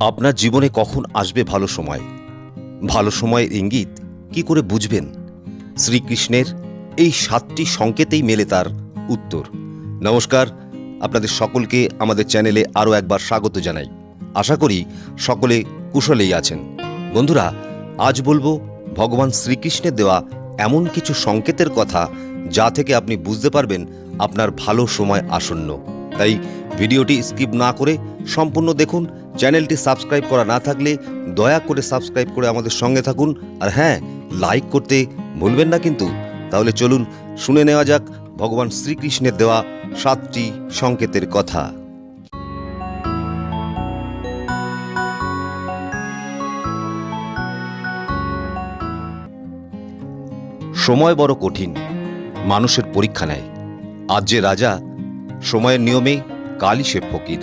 আপনার জীবনে কখন আসবে ভালো সময়? ভালো সময়ের ইঙ্গিত কি করে বুঝবেন? শ্রীকৃষ্ণের এই সাতটি সংকেতেই মেলে তার উত্তর। নমস্কার, আপনাদের সকলকে আমাদের চ্যানেলে আরও একবার স্বাগত জানাই। আশা করি সকলে কুশলেই আছেন। বন্ধুরা, আজ বলব ভগবান শ্রীকৃষ্ণের দেওয়া এমন কিছু সংকেতের কথা যা থেকে আপনি বুঝতে পারবেন আপনার ভালো সময় আসন্ন। তাই ভিডিওটি স্কিপ না করে সম্পূর্ণ দেখুন, চ্যানেলটি সাবস্ক্রাইব করা না থাকলে দয়া করে সাবস্ক্রাইব করে আমাদের সঙ্গে থাকুন। আর হ্যাঁ লাইক করতে ভুলবেন না কিন্তু। তাহলে চলুন, শুনে নেওয়া যাক ভগবান শ্রীকৃষ্ণের দেওয়া সাতটি সংকেতের কথা। সময় বড় কঠিন, মানুষের পরীক্ষা নেয়। আজ যে রাজা সময়ের নিয়মে কালই সে ফকির।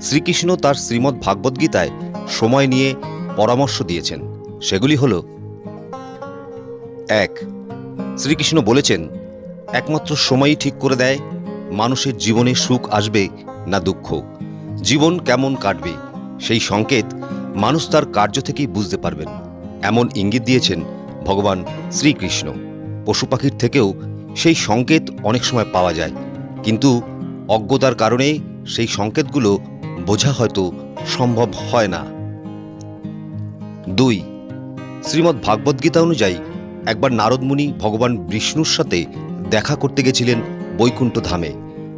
শ্রীকৃষ্ণ তার শ্রীমদ্ ভাগবত গীতায় সময় নিয়ে পরামর্শ দিয়েছেন। সেগুলি হল এক, শ্রীকৃষ্ণ বলেছেন, একমাত্র সময়ই ঠিক করে দেয়, মানুষের জীবনে সুখ আসবে না দুঃখ। জীবন কেমন কাটবে, সেই সংকেত মানুষ তার কার্য থেকেই বুঝতে পারবেন। এমন ইঙ্গিত দিয়েছেন ভগবান শ্রীকৃষ্ণ। পশু পাখির থেকেও সেই সংকেত অনেক সময় পাওয়া যায়। কিন্তু অজ্ঞতার কারণে সেই সংকেতগুলো বোঝা হয়তো সম্ভব হয় না। দুই, শ্রীমদ্ গীতা অনুযায়ী একবার নারদমুনি ভগবান বিষ্ণুর সাথে দেখা করতে গেছিলেন বৈকুণ্ঠ ধামে।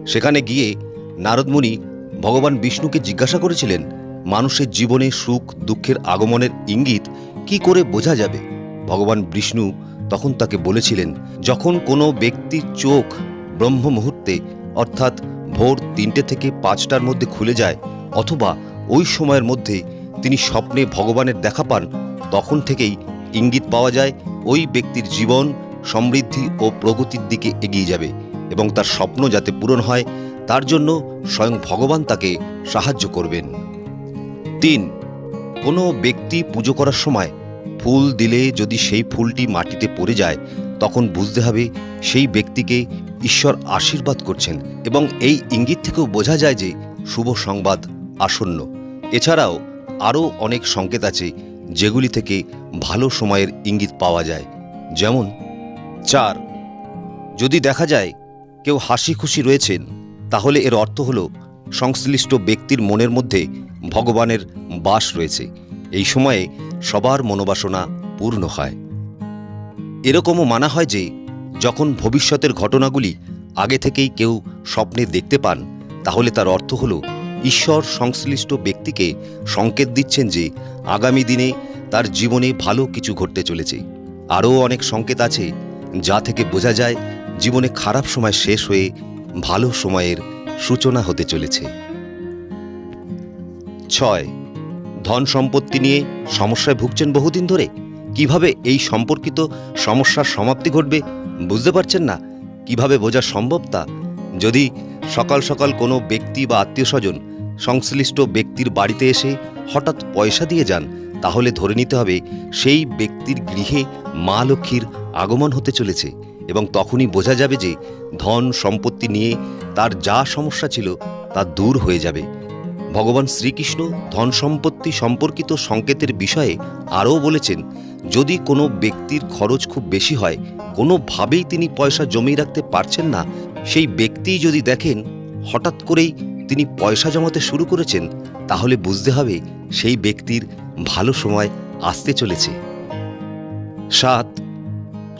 সেখানে গিয়ে নারদমুনি ভগবান বিষ্ণুকে জিজ্ঞাসা করেছিলেন, মানুষের জীবনে সুখ, দুঃখের আগমনের ইঙ্গিত কি করে বোঝা যাবে? ভগবান বিষ্ণু তখন তাকে বলেছিলেন, যখন কোনো ব্যক্তির চোখ ব্রহ্ম মুহূর্তে অর্থাৎ ভোর তিনটে থেকে পাঁচটার মধ্যে খুলে যায় অথবা ওই সময়ের মধ্যে তিনি স্বপ্নে ভগবানের দেখা পান, তখন থেকেই ইঙ্গিত পাওয়া যায় ওই ব্যক্তির জীবন, সমৃদ্ধি ও প্রগতির দিকে এগিয়ে যাবে এবং তার স্বপ্ন যাতে পূরণ হয়, তার জন্য স্বয়ং ভগবান তাকে সাহায্য করবেন। তিন, কোনো ব্যক্তি পুজো করার সময় ফুল দিলে যদি সেই ফুলটি মাটিতে পড়ে যায়, তখন বুঝতে হবে সেই ব্যক্তিকে ঈশ্বর আশীর্বাদ করছেন এবং এই ইঙ্গিত থেকেও বোঝা যায় যে শুভ সংবাদ আসন্ন। এছাড়াও আরও অনেক সংকেত আছে যেগুলি থেকে ভালো সময়ের ইঙ্গিত পাওয়া যায়। যেমন, চার, যদি দেখা যায় কেউ হাসি খুশি রয়েছেন, তাহলে এর অর্থ হল সংশ্লিষ্ট ব্যক্তির মনের মধ্যে ভগবানের বাস রয়েছে। এই সময়ে সবার মনোবাসনা পূর্ণ হয়। এরকমও মানা হয় যে যখন ভবিষ্যতের ঘটনাগুলি আগে থেকেই কেউ স্বপ্নে দেখতে পান, তাহলে তার অর্থ হল ঈশ্বর সংশ্লিষ্ট ব্যক্তিকে সংকেত দিচ্ছেন যে আগামী দিনে তার জীবনে ভালো কিছু ঘটতে চলেছে। আরও অনেক সংকেত আছে যা থেকে বোঝা যায় জীবনে খারাপ সময় শেষ হয়ে ভালো সময়ের সূচনা হতে চলেছে। ছয়, ধন সম্পত্তি নিয়ে সমস্যায় ভুগছেন বহুদিন ধরে? কীভাবে এই সম্পর্কিত সমস্যার সমাপ্তি ঘটবে বুঝতে পারছেন না? কীভাবে বোঝা সম্ভব তা? যদি সকাল সকাল কোনো ব্যক্তি বা আত্মীয় স্বজন সংশ্লিষ্ট ব্যক্তির বাড়িতে এসে হঠাৎ পয়সা দিয়ে যান, তাহলে ধরে নিতে হবে সেই ব্যক্তির গৃহে মা লক্ষ্মীর আগমন হতে চলেছে এবং তখনই বোঝা যাবে যে ধন সম্পত্তি নিয়ে তার যা সমস্যা ছিল তা দূর হয়ে যাবে। ভগবান শ্রীকৃষ্ণ ধন সম্পত্তি সম্পর্কিত সংকেতের বিষয়ে আরও বলেছেন যদি কোনো ব্যক্তির খরচ খুব বেশি হয়, কোনোভাবেই তিনি পয়সা জমিয়ে রাখতে পারছেন না, সেই ব্যক্তি যদি দেখেন হঠাৎ করেই তিনি পয়সা জমাতে শুরু করেছেন, তাহলে বুঝতে হবে সেই ব্যক্তির ভালো সময় আসতে চলেছে। সাত,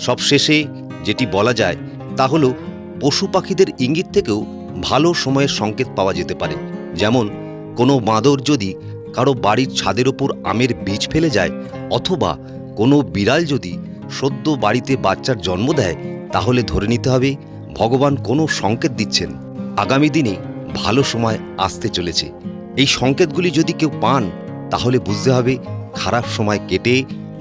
সবশেষে যেটি বলা যায়, তা হলো পশু পাখিদের ইঙ্গিত থেকেও ভালো সময়ের সংকেত পাওয়া যেতে পারে। যেমন, কোনো বাঁদর যদি কারও বাড়ির ছাদের ওপর আমের বীজ ফেলে যায়, অথবা কোনো বিড়াল যদি সদ্য বাড়িতে বাচ্চার জন্ম দেয়, তাহলে ধরে নিতে হবে ভগবান কোনো সংকেত দিচ্ছেন। আগামী দিনে ভালো সময় আসতে চলেছে। এই সংকেতগুলি যদি কেউ পান, তাহলে বুঝতে হবে খারাপ সময় কেটে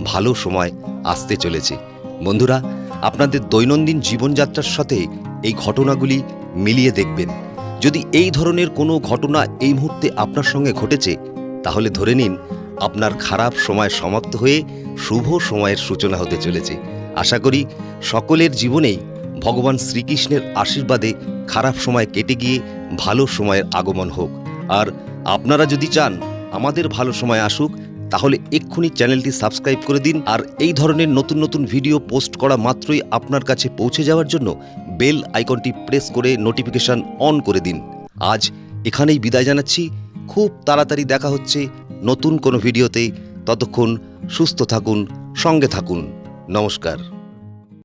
ভালো সময় আসতে চলেছে। বন্ধুরা, আপনাদের দৈনন্দিন জীবনযাত্রার সাথে এই ঘটনাগুলি মিলিয়ে দেখবেন। যদি এই ধরনের কোনো ঘটনা এই মুহূর্তে আপনার সঙ্গে ঘটেছে, তাহলে ধরে নিন আপনার খারাপ সময় সমাপ্ত হয়ে শুভ সময়ের সূচনা হতে চলেছে। আশা করি সকলের জীবনেই ভগবান শ্রীকৃষ্ণের আশীর্বাদে খারাপ সময় কেটে গিয়ে ভালো সময়ের আগমন হোক। আর আপনারা যদি চান আমাদের ভালো সময় আসুক, তাহলে এক্ষুনি চ্যানেলটি সাবস্ক্রাইব করে দিন। আর এই ধরনের নতুন নতুন ভিডিও পোস্ট করা মাত্রই আপনার কাছে পৌঁছে যাওয়ার জন্য বেল আইকনটি প্রেস করে নোটিফিকেশন অন করে দিন। আজ এখানেই বিদায় জানাচ্ছি। খুব তাড়াতাড়ি দেখা হচ্ছে নতুন কোনো ভিডিওতে ততক্ষণ সুস্থ থাকুন সঙ্গে থাকুন। নমস্কার।